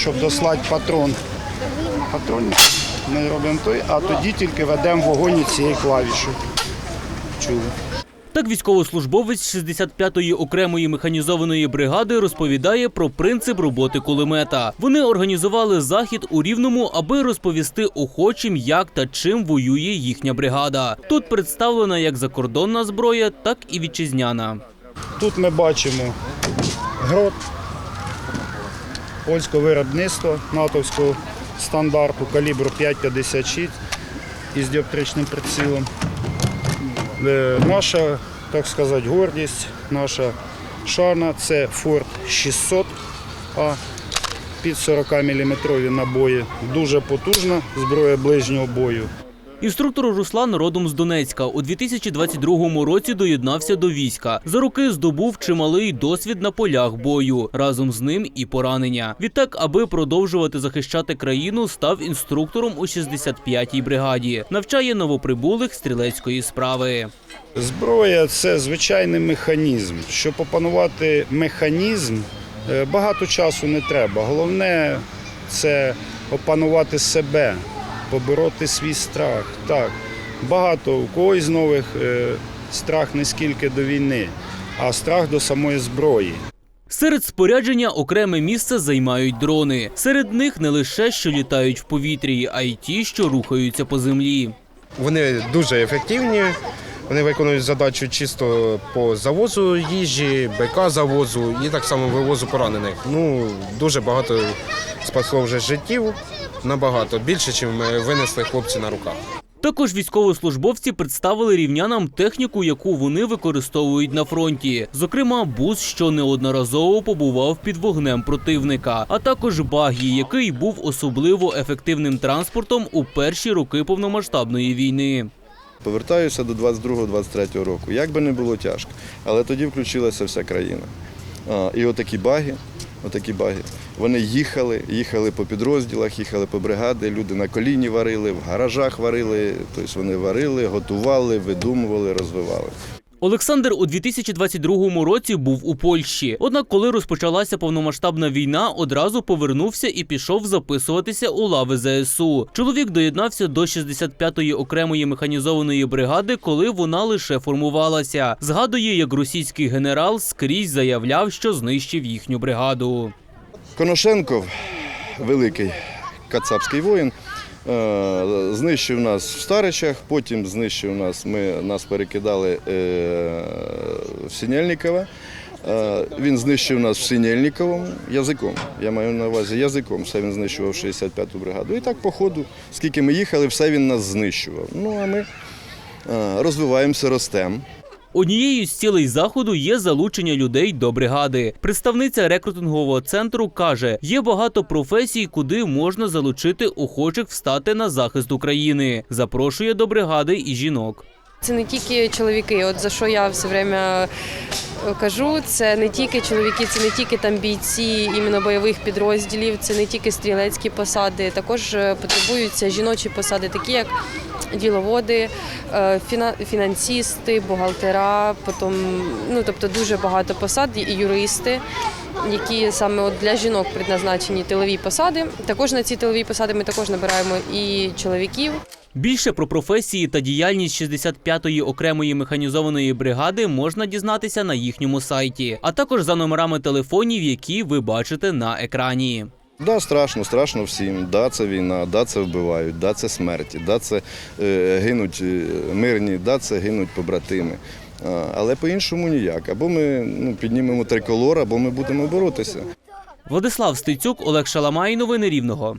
Щоб дослати патрон. Патрон ми робимо той, а тоді тільки ведемо вогонь цією клавішою. Чули. Так військовослужбовець 65-ї окремої механізованої бригади розповідає про принцип роботи кулемета. Вони організували захід у Рівному, аби розповісти охочим, як та чим воює їхня бригада. Тут представлена як закордонна зброя, так і вітчизняна. Тут ми бачимо грот польського виробництва натовського стандарту калібру 5,56 із діоптричним прицілом. Е, Наша, так сказати, гордість, наша шана це Форт 600 А під 40 мм набої. Дуже потужна зброя ближнього бою. Інструктор Руслан родом з Донецька. У 2022 році доєднався до війська. За роки здобув чималий досвід на полях бою. Разом з ним і поранення. Відтак, аби продовжувати захищати країну, став інструктором у 65-й бригаді. Навчає новоприбулих стрілецької справи. Зброя це звичайний механізм. Щоб опанувати механізм, е, багато часу не треба. Головне це опанувати себе, побороти свій страх. Так, багато у когось з нових е, страх не скільки до війни, а страх до самої зброї. Серед спорядження окреме місце займають дрони. Серед них не лише що літають в повітрі, а й ті, що рухаються по землі. Вони дуже ефективні. Вони виконують задачу чисто по завозу їжі, БК завозу і так само вивозу поранених. Ну дуже багато спасло вже життів. Набагато більше, ніж ми винесли хлопці на руках. Також військовослужбовці представили рівнянам техніку, яку вони використовують на фронті. Зокрема, бус, що неодноразово побував під вогнем противника, а також багі, який був особливо ефективним транспортом у перші роки повномасштабної війни. Повертаюся до 22-23 року. Як би не було тяжко, але тоді включилася вся країна. І отакі баги, отакі баги. Вони їхали, їхали по підрозділах, їхали по бригади, люди на коліні варили, в гаражах варили, тобто вони варили, готували, видумували, розвивали. Олександр у 2022 році був у Польщі. Однак, коли розпочалася повномасштабна війна, одразу повернувся і пішов записуватися у лави ЗСУ. Чоловік доєднався до 65-ї окремої механізованої бригади, коли вона лише формувалася. Згадує, як російський генерал скрізь заявляв, що знищив їхню бригаду. Коношенков, великий кацапський воїн, знищив нас в Старичах, потім знищив нас, ми, нас перекидали е, в Синельниково. Е, Він знищив нас в Синельниковому язиком. Я маю на увазі язиком. Все він знищував 65-ту бригаду. І так, по ходу, скільки ми їхали, все він нас знищував. Ну а ми е, розвиваємося, ростемо. Однією з цілей заходу є залучення людей до бригади. Представниця рекрутингового центру каже: є багато професій, куди можна залучити охочих встати на захист України. Запрошує до бригади і жінок. Це не тільки чоловіки. От за що я все время е, кажу, це не тільки чоловіки, це не тільки там бійці іменно бойових підрозділів, це не тільки стрілецькі посади. Також е, потребуються жіночі посади, такі як діловоди, е, фіна- фінансисти, бухгалтера, потім, ну тобто дуже багато посад і юристи. Які саме от для жінок предназначені тилові посади. Також на ці тилові посади ми також набираємо і чоловіків. Більше про професії та діяльність 65-ї окремої механізованої бригади можна дізнатися на їхньому сайті, а також за номерами телефонів, які ви бачите на екрані. Да, страшно, страшно всім. Да, це війна, да, це вбивають, да, це смерті, да, це е, гинуть е, мирні, да, це гинуть побратими. Але по-іншому ніяк. Або ми ну, піднімемо триколор, або ми будемо боротися. Владислав Стецюк, Олег Шаламай. Новини Рівного.